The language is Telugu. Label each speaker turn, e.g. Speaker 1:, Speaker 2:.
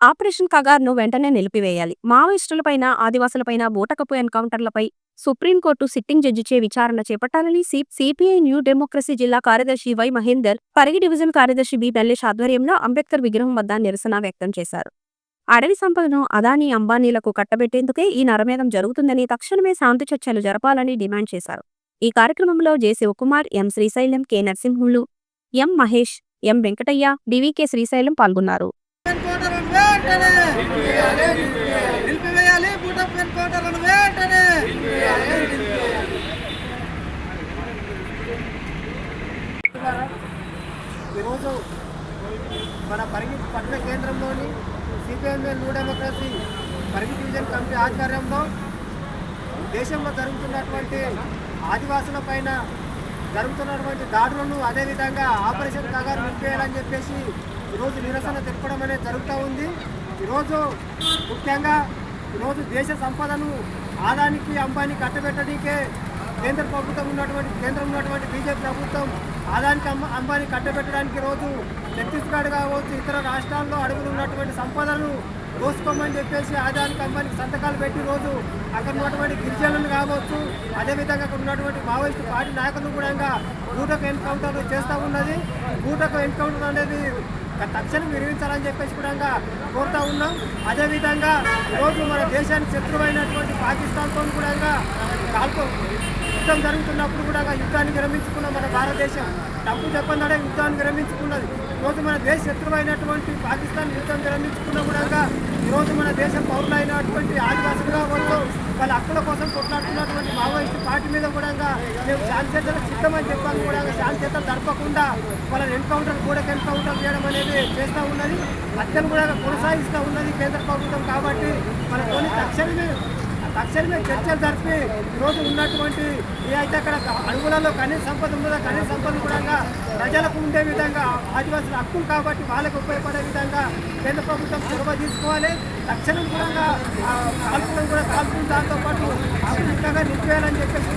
Speaker 1: ఆపరేషన్ కగార్ను వెంటనే నిలిపివేయాలి. మావోయిస్టులపైన ఆదివాసులపైన బూటకపు ఎన్కౌంటర్లపై సుప్రీంకోర్టు సిట్టింగ్ జడ్జిచే విచారణ చేపట్టాలని సిపిఐ న్యూ డెమోక్రసీ జిల్లా కార్యదర్శి వై మహేందర్ పరిగి డివిజన్ కార్యదర్శి బి నల్లేష్ ఆధ్వర్యంలో అంబేద్కర్ విగ్రహం వద్ద నిరసన వ్యక్తం చేశారు. అడవి సంపదను అదానీ అంబానీలకు కట్టబెట్టేందుకే ఈ నరమేధం జరుగుతుందని తక్షణమే శాంతి చర్చలు జరపాలని డిమాండ్ చేశారు. ఈ కార్యక్రమంలో J. Shivakumar M. Srisailam K. Narasimhulu M. Mahesh M. Venkataiah DVK Srisailam పాల్గొన్నారు.
Speaker 2: వెంటనే. నిలిపివేయాలి బూటప్ కోటలను వెంటనే. ఈరోజు మన పరిగి పట్టణ కేంద్రంలోని CPML new democracy Parigi division committee ఆధ్వర్యంలో దేశంలో జరుగుతున్నటువంటి ఆదివాసుల పైన జరుగుతున్నటువంటి దాడులను అదేవిధంగా ఆపరేషన్ కాగారు నిలిపేయాలని చెప్పేసి ఈరోజు నిరసన తెలపడం అనేది జరుగుతూ ఉంది. ఈరోజు ముఖ్యంగా ఈరోజు దేశ సంపదను ఆదానికి అంబానీ కట్టబెట్టడానికే కేంద్ర ప్రభుత్వం ఉన్నటువంటి కేంద్రం ఉన్నటువంటి బీజేపీ ప్రభుత్వం ఆదానికి అంబ అంబానీ కట్టబెట్టడానికి రోజు ఛత్తీస్గఢ్ కావచ్చు ఇతర రాష్ట్రాల్లో అడుగులు ఉన్నటువంటి సంపదను కోసుకోమని చెప్పేసి ఆదానికి అంబానికి సంతకాలు పెట్టి రోజు అక్కడ ఉన్నటువంటి గిరిజనులు కావచ్చు అదేవిధంగా అక్కడ ఉన్నటువంటి మావోయిస్టు పార్టీ నాయకులను కూడా బూటకు ఎన్కౌంటర్ చేస్తూ ఉన్నది. బూటకు ఎన్కౌంటర్ అనేది తక్షణం విరమించాలని చెప్పేసి కూడా కోరుతా ఉన్నాం. అదేవిధంగా ఈరోజు మన దేశానికి శత్రువైనటువంటి పాకిస్తాన్తో కూడా కాల్పో యుద్ధం జరుగుతున్నప్పుడు కూడా యుద్ధాన్ని విరమించుకున్న మన భారతదేశం డబ్బు చెప్పన్నాడే యుద్ధాన్ని విరమించుకున్నది. ఈరోజు మన దేశ శత్రువైనటువంటి పాకిస్తాన్ యుద్ధం విరమించుకున్న కూడా ఈరోజు మన దేశం పౌరులైనటువంటి ఆదివాసులుగా వాళ్ళు వాళ్ళ హక్కుల కోసం కొట్లాడుతున్నటువంటి మావోయిస్టు పార్టీ మీద కూడా మేము శాంతి సిద్ధమని చెప్పాము కూడా. శాంతి చర్చలు జరపకుండా వాళ్ళని ఎన్కౌంటర్ కూడా ఎన్కౌంటర్ చేయడం అనేది చేస్తూ ఉన్నది. హత్యలు కూడా కొనసాగిస్తూ ఉన్నది కేంద్ర ప్రభుత్వం కాబట్టి. మనతోని తక్షణమే తక్షణమే చర్చలు జరిపి ఈరోజు ఉన్నటువంటి ఏదైతే అయితే అక్కడ అడుగులలో కనీస సంపద ఉందో కనీస సంపద కూడా ప్రజలకు ఉండే విధంగా ఆదివాసుల హక్కులు కాబట్టి వాళ్ళకు ఉపయోగపడే విధంగా కేంద్ర ప్రభుత్వం చొరవ తీసుకోవాలి. తక్షణం కూడా కాల్పులను కూడా కాల్పులు దాంతో పాటు నిలిపేయాలని చెప్పేసి